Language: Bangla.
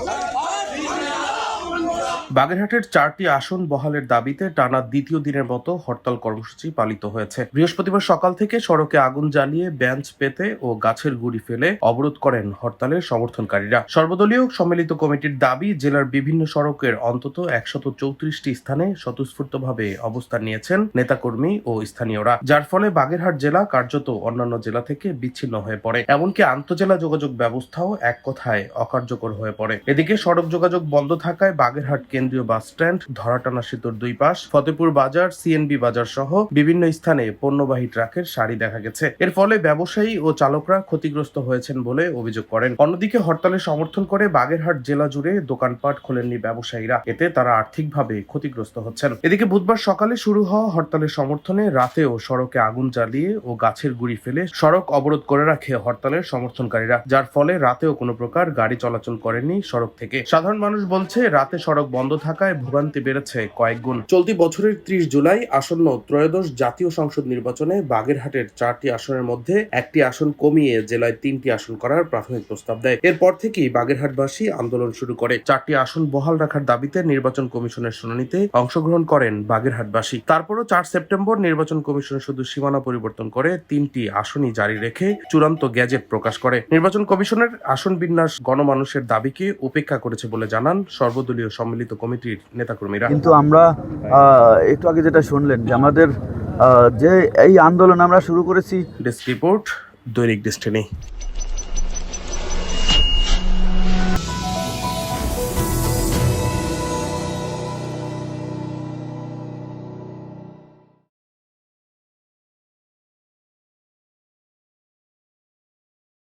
Oh, বাগেরহাটের চারটি আসন বহালের দাবিতে টানা দ্বিতীয় দিনের মতো হরতাল কর্মসূচি পালিত হয়েছে। বৃহস্পতিবার সকাল থেকে সড়কে আগুন জ্বালিয়ে বেঞ্চ পেতে ও গাছের গুড়ি ফেলে অবরোধ করেন হরতালের সমর্থনকারীরা। সর্বদলীয় সম্মিলিত কমিটির দাবি, জেলার বিভিন্ন সড়কের অন্তত একশত চৌত্রিশটি স্থানে স্বতঃস্ফূর্তভাবে অবস্থান নিয়েছেন নেতাকর্মী ও স্থানীয়রা, যার ফলে বাগেরহাট জেলা কার্যত অন্যান্য জেলা থেকে বিচ্ছিন্ন হয়ে পড়ে। এমনকি আন্তজেলা যোগাযোগ ব্যবস্থাও এক কথায় অকার্যকর হয়ে পড়ে। এদিকে সড়ক যোগাযোগ বন্ধ থাকায় বাগেরহাট কেন্দ্রীয় বাস স্ট্যান্ড, ধরাটানা সেতুর দুই পাশ, ফতেপুর বাজার সিএনবি বাজার সহ বিভিন্ন স্থানে পণ্যবাহী ট্রাকের সারি দেখা গেছে। এর ফলে ব্যবসায়ী ও চালকরা ক্ষতিগ্রস্ত হয়েছেন বলে অভিযোগ করেন। অন্যদিকে হরতালে সমর্থন করে বাগেরহাট জেলা জুড়ে দোকানপাট খোলেননি ব্যবসায়ীরা। এতে তারা আর্থিকভাবে ক্ষতিগ্রস্ত হচ্ছেন। এদিকে বুধবার সকালে শুরু হওয়া হরতালের সমর্থনে রাতেও সড়কে আগুন জ্বালিয়ে ও গাছের গুড়ি ফেলে সড়ক অবরোধ করে রাখে হরতালের সমর্থনকারীরা। যার ফলে রাতেও কোনো প্রকার গাড়ি চলাচল করেনি সড়ক থেকে। সাধারণ মানুষ বলছে, রাতে সড়ক বন্ধ থাকায় ভোগান্তি বেড়েছে কয়েক গুণ। চলতি বছরের ত্রিশ জুলাই আসন্ন ত্রয়োদশ জাতীয় সংসদ নির্বাচনে বাগেরহাটের চারটি আসনের মধ্যে একটি আসন কমিয়ে জেলায় তিনটি আসন করার প্রাথমিক প্রস্তাব দেয়। এরপর থেকেই বাগেরহাটবাসী আন্দোলন শুরু করে। চারটি আসন বহাল রাখার দাবিতে নির্বাচন কমিশনের শুনানিতে অংশগ্রহণ করেন বাগেরহাটবাসী। তারপরও চার সেপ্টেম্বর নির্বাচন কমিশন শুধু সীমানা পরিবর্তন করে তিনটি আসনই জারি রেখে চূড়ান্ত গ্যাজেট প্রকাশ করে। নির্বাচন কমিশনের আসন বিন্যাস গণমানুষের দাবিকে উপেক্ষা করেছে বলে জানান সর্বদলীয় সম্মিলিত কমিটির নেতাকর্মীরা। কিন্তু আমরা একটু আগে যেটা শুনলেন যে আমাদের যে এই আন্দোলন আমরা শুরু করেছি ডেস্ক রিপোর্ট দৈনিক ডেস্টিনি